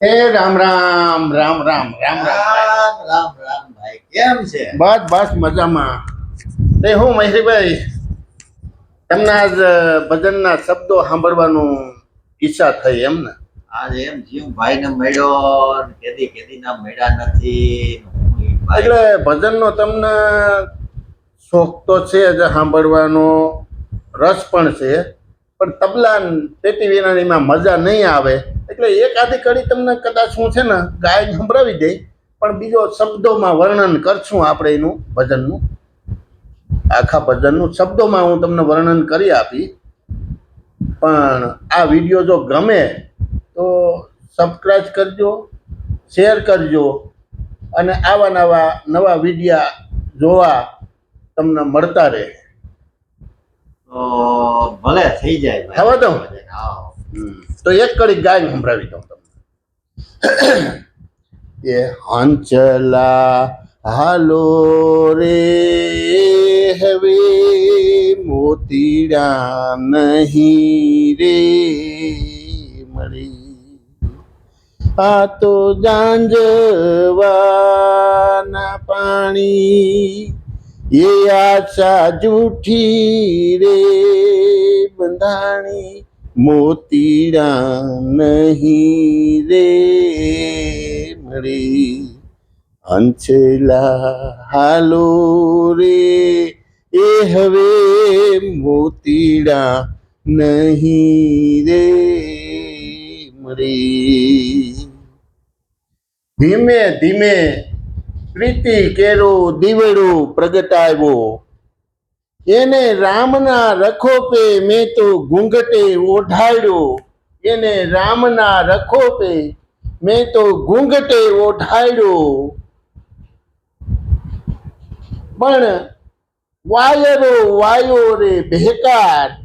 એ રામ રામ રામ રામ રામ રામ. રામ રામ ભાઈ કેમ છે? બસ બસ મજામાં. તે હું મહેશભાઈ તમને આજ ભજનના શબ્દો સાંભળવાનું ઈચ્છા થઈ એમ ને? આજ એમ જીવ ભાઈ ને મળ્યો કેદી કેદી ના મળ્યા નથી. એટલે ભજનનો તમને શોખ તો છે જ સાંભળવાનો રસ પણ છે. પણ તબલા પેટી વિનાનીમાં મજા નહીં આવે. એટલે એક આધી કડી તમને કદાચ હું છે ને ગાયન સંભળાવી દઈ પણ બીજો શબ્દોમાં વર્ણન કરશું આપણે એનું ભજનનું. આખા ભજનનું શબ્દોમાં હું તમને વર્ણન કરી આપી. પણ આ વીડિયો જો ગમે તો સબસ્ક્રાઈબ કરજો શેર કરજો અને આવા નવા નવા વિડીયા જોવા તમને મળતા રહે. ભલે થઈ જાય હવે તો. તો એક કડી ગાય સંભળાવી દઉં તમને. એ હંચલા હાલો રે હવે મોતીડા નહીં રે મળી. આ તો જાંજવાના પાણી, એ આશા જૂઠી રે બંધાણી. મોતીડા નહીં રે મળી અંછેલા હાલો રે. એ હવે મોતીડા નહીં રે મળી ધીમે ધીમે પ્રીતિ કેરો દીવડો પ્રગટાવ્યો. એને રામના રખોપે મેં તો ઘૂંઘટે ઓઢાડ્યો એને રામના રખોપે મેં તો ઘૂંઘટે ઓઢાડ્યો પણ વાયરો વાયો રે ભેકાર,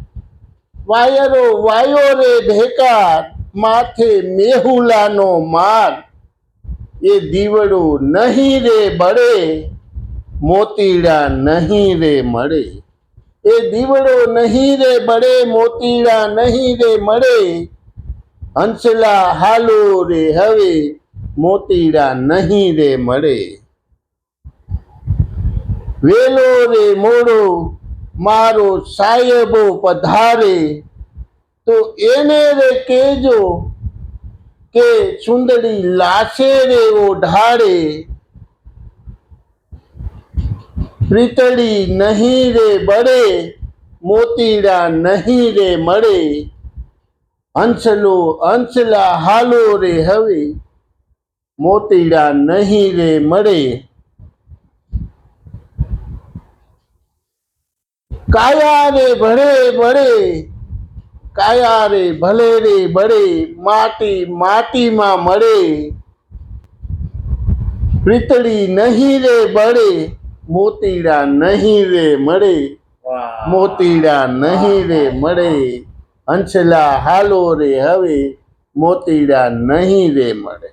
વાયરો વાયો રે ભેકાર, માથે મેહુલાનો માર. એ દીવડો નહીં રે બળે, મોતીડા નહીં રે મળે. એ દીવડો નહીં રે બળે, મોતીડા નહીં રે મળે. હંસલા હાલો રે હવે, મોતીડા નહીં રે મળે. વેલો રે મોડો, મારો સાહેબો પધારે. તો એને રે કેજો કે સુંદરી લાશે રે ઓઢાડે પ્રીતળી નહીં રે બળે, મોતીડા નહીં રે મળે. અંશલો અંશલા હાલો રે હવે, મોતીડા નહીં રે મળે. કાયા રે ભળે ભળે કાયા રે ભલે રે બળે, માટી માટીમાં મળે. પ્રીતળી નહીં રે બળે મોતીડા નહીં રે મળે મોતીડા નહીં રે મળે હંસલા હાલો રે હવે મોતીડા નહીં રે મળે.